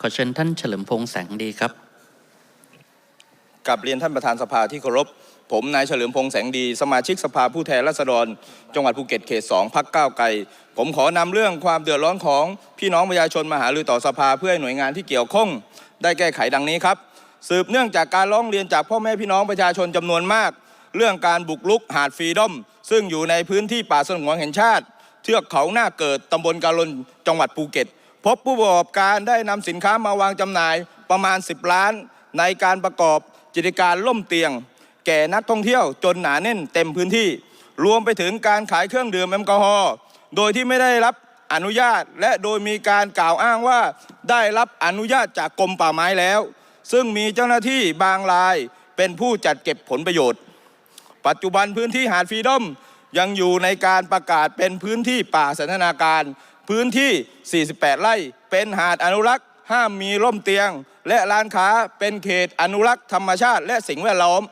ขอเชิญท่านเฉลิมพงษ์แสงดีครับกับเรียนท่านประธานสภาที่เคารพ ผมนายเฉลิมพงษ์แสงดี สมาชิกสภาผู้แทนราษฎร จังหวัดภูเก็ตเขตสองพักก้าวไกล ผมขอนำเรื่องความเดือดร้อนของพี่น้องประชาชนมาหารือต่อสภาเพื่อให้หน่วยงานที่เกี่ยวข้อง ได้แก้ไขดังนี้ครับ สืบเนื่องจากการร้องเรียนจากพ่อแม่พี่น้องประชาชนจำนวนมาก เรื่องการบุกรุกหาดฟรีดอม ซึ่งอยู่ในพื้นที่ป่าสงวนแห่งชาติ เทือกเขาหน้าเกิดตำบลกาลนจังหวัดภูเก็ต พบผู้ประกอบการได้นำสินค้ามาวางจำหน่ายประมาณ 10 ล้าน ในการประกอบกิจการล่มเตียง แก่นักท่องเที่ยวจนหนาแน่นเต็มพื้นที่ รวมไปถึงการขายเครื่องดื่มแอลกอฮอล์โดยที่ไม่ได้รับอนุญาตและโดยมีการกล่าวอ้างว่าได้รับอนุญาตจากกรมป่าไม้แล้ว ซึ่งมีเจ้าหน้าที่บางรายเป็นผู้จัดเก็บผลประโยชน์ ปัจจุบันพื้นที่หาดฟรีดอมยังอยู่ในการประกาศเป็นพื้นที่ป่าสันทนาการ พื้นที่ 48 ไร่ เป็นหาดอนุรักษ์ ห้ามมีร่มเตียง และร้านค้าเป็นเขตอนุรักษ์ธรรมชาติและสิ่งแวดล้อม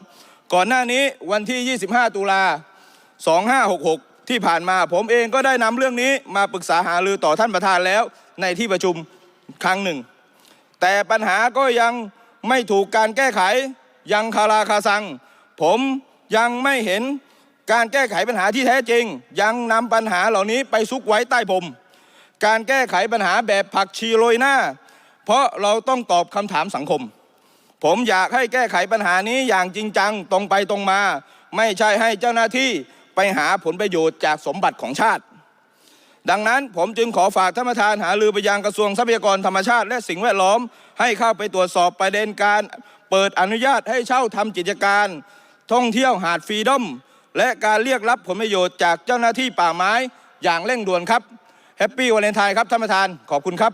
ก่อนหน้านี้วันที่ 25 ตุลา 2566 ที่ผ่านมาผมเองก็ได้นำเรื่องนี้มาปรึกษาหารือต่อท่านประธานแล้วในที่ประชุมครั้งหนึ่ง แต่ปัญหาก็ยังไม่ถูกการแก้ไขยังคาราคาซัง ผม ยังไม่เห็นการแก้ไขปัญหาที่แท้จริง ยังนำปัญหาเหล่านี้ไปซุกไว้ใต้ผม การแก้ไขปัญหาแบบผักชีโรยหน้า เพราะเราต้องตอบคำถามสังคม ผมอยากให้แก้ไขปัญหานี้อย่างจริงจังตรงไปตรงมา ไม่ใช่ให้เจ้าหน้าที่ไปหาผลประโยชน์จากสมบัติของชาติ ดังนั้นผมจึงขอฝากท่านประธานหารือไปยังกระทรวงทรัพยากรธรรมชาติ และสิ่งแวดล้อมให้เข้าไปตรวจสอบประเด็นการ เปิดอนุญาตให้เช่าทำกิจการ ท่องเที่ยวหาดฟรีดอมและการเรียกรับผลประโยชน์จากเจ้าหน้าที่ป่าไม้อย่างเร่งด่วนครับแฮปปี้วาเลนไทน์ครับท่านประธานขอบคุณครับ